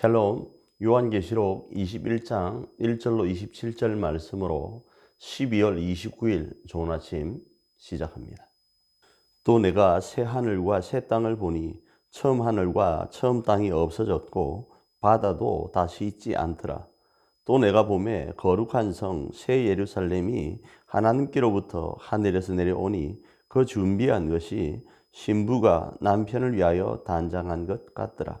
샬롬 요한계시록 21장 1절로 27절 말씀으로 12월 29일 좋은 아침 시작합니다. 또 내가 새 하늘과 새 땅을 보니 처음 하늘과 처음 땅이 없어졌고 바다도 다시 있지 않더라. 또 내가 봄에 거룩한 성 새 예루살렘이 하나님께로부터 하늘에서 내려오니 그 준비한 것이 신부가 남편을 위하여 단장한 것 같더라.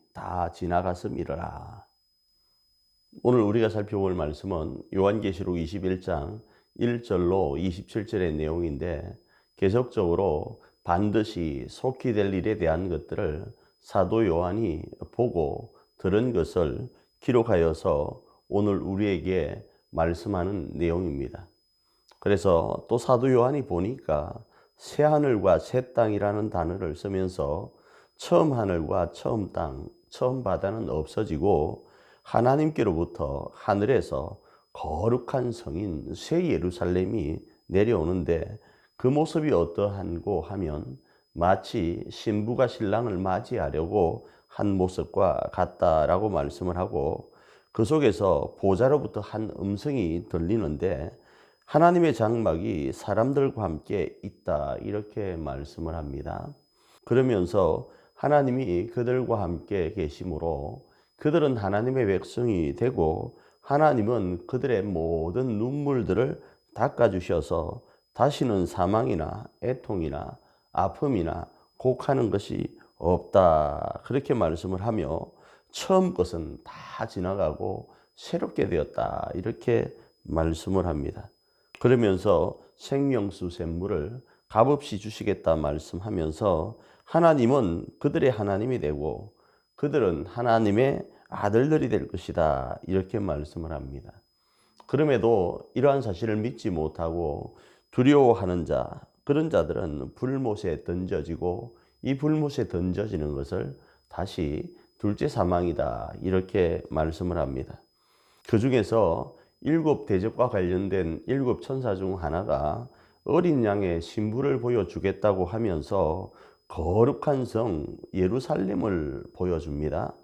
다 지나갔음이라. 오늘 우리가 살펴볼 말씀은 요한계시록 21장 1절로 27절의 내용인데 계속적으로 반드시 속히 될 일에 대한 것들을 사도 요한이 보고 들은 것을 기록하여서 오늘 우리에게 말씀하는 내용입니다. 그래서 또 사도 요한이 보니까 새 하늘과 새 땅이라는 단어를 쓰면서 처음 하늘과 처음 땅, 처음 바다는 없어지고 하나님께로부터 하늘에서 거룩한 성인 새 예루살렘이 내려오는데 그 모습이 어떠한고 하면 마치 신부가 신랑을 맞이하려고 한 모습과 같다라고 말씀을 하고 그 속에서 보좌로부터 한 음성이 들리는데 하나님의 장막이 사람들과 함께 있다 이렇게 말씀을 합니다. 그러면서 하나님이 그들과 함께 계심으로 그들은 하나님의 백성이 되고 하나님은 그들의 모든 눈물들을 닦아주셔서 다시는 사망이나 애통이나 아픔이나 곡하는 것이 없다. 그렇게 말씀을 하며 처음 것은 다 지나가고 새롭게 되었다. 이렇게 말씀을 합니다. 그러면서 생명수 샘물을 값없이 주시겠다 말씀하면서 하나님은 그들의 하나님이 되고 그들은 하나님의 아들들이 될 것이다. 이렇게 말씀을 합니다. 그럼에도 이러한 사실을 믿지 못하고 두려워하는 자, 그런 자들은 불못에 던져지고 이 불못에 던져지는 것을 다시 둘째 사망이다. 이렇게 말씀을 합니다. 그 중에서 일곱 대적과 관련된 일곱 천사 중 하나가 어린 양의 신부를 보여주겠다고 하면서 거룩한 성 예루살렘을 보여줍니다.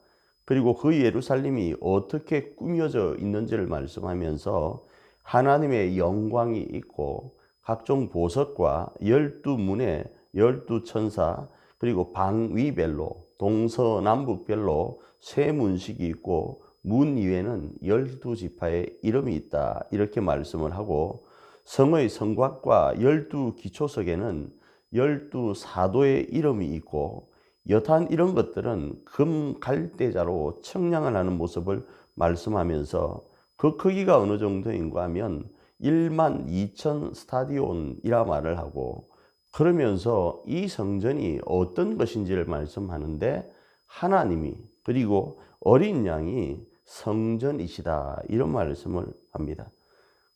그리고 그 예루살렘이 어떻게 꾸며져 있는지를 말씀하면서 하나님의 영광이 있고 각종 보석과 열두 문의 열두 천사 그리고 방위별로 동서남북별로 세 문식이 있고 문 위에는 열두 지파의 이름이 있다 이렇게 말씀을 하고 성의 성곽과 열두 기초석에는 열두 사도의 이름이 있고 여탄 이런 것들은 금 갈대자로 청량을 하는 모습을 말씀하면서 그 크기가 어느 정도인가 하면 1만 2천 스타디온이라 말을 하고 그러면서 이 성전이 어떤 것인지를 말씀하는데 하나님이 그리고 어린 양이 성전이시다 이런 말씀을 합니다.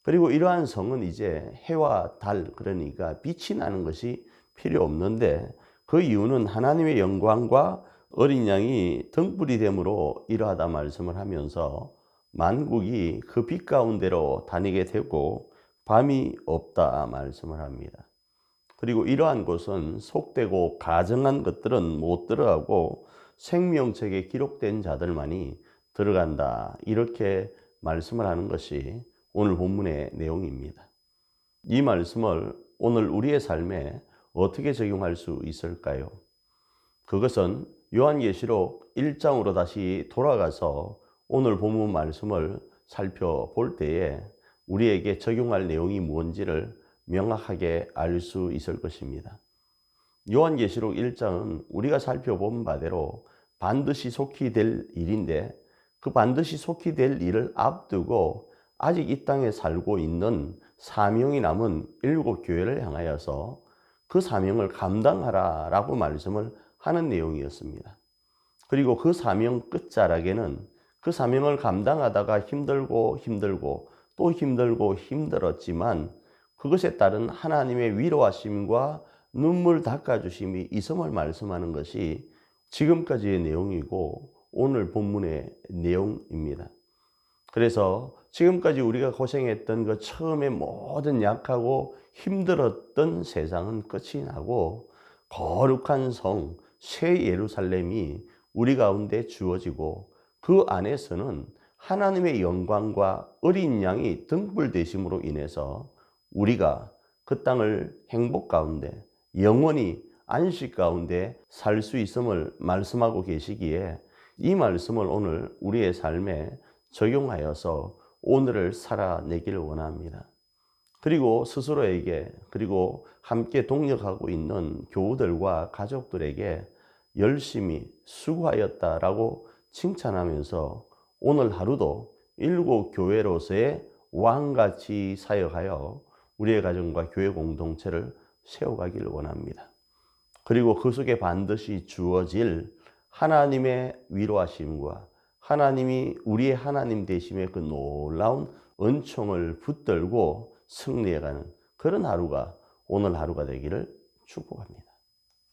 그리고 이러한 성은 이제 해와 달 그러니까 빛이 나는 것이 필요 없는데 그 이유는 하나님의 영광과 어린 양이 등불이 됨으로 이러하다 말씀을 하면서 만국이 그 빛 가운데로 다니게 되고 밤이 없다 말씀을 합니다. 그리고 이러한 곳은 속되고 가정한 것들은 못 들어가고 생명책에 기록된 자들만이 들어간다. 이렇게 말씀을 하는 것이 오늘 본문의 내용입니다. 이 말씀을 오늘 우리의 삶에 어떻게 적용할 수 있을까요? 그것은 요한계시록 1장으로 다시 돌아가서 오늘 본문 말씀을 살펴볼 때에 우리에게 적용할 내용이 무엇인지를 명확하게 알 수 있을 것입니다. 요한계시록 1장은 우리가 살펴본 바대로 반드시 속히 될 일인데 그 반드시 속히 될 일을 앞두고 아직 이 땅에 살고 있는 사명이 남은 일곱 교회를 향하여서 그 사명을 감당하라라고 말씀을 하는 내용이었습니다. 그리고 그 사명 끝자락에는 그 사명을 감당하다가 힘들고 힘들고 또 힘들고 힘들었지만 그것에 따른 하나님의 위로하심과 눈물 닦아주심이 있음을 말씀하는 것이 지금까지의 내용이고 오늘 본문의 내용입니다. 그래서 지금까지 우리가 고생했던 그 처음에 모든 약하고 힘들었던 세상은 끝이 나고 거룩한 성, 새 예루살렘이 우리 가운데 주어지고 그 안에서는 하나님의 영광과 어린 양이 등불되심으로 인해서 우리가 그 땅을 행복 가운데 영원히 안식 가운데 살 수 있음을 말씀하고 계시기에 이 말씀을 오늘 우리의 삶에 적용하여서 오늘을 살아내기를 원합니다. 그리고 스스로에게 그리고 함께 동력하고 있는 교우들과 가족들에게 열심히 수고하였다라고 칭찬하면서 오늘 하루도 일곱 교회로서의 왕같이 사역하여 우리의 가정과 교회 공동체를 세워가기를 원합니다. 그리고 그 속에 반드시 주어질 하나님의 위로하심과 하나님이 우리의 하나님 되심의 그 놀라운 은총을 붙들고 승리해가는 그런 하루가 오늘 하루가 되기를 축복합니다.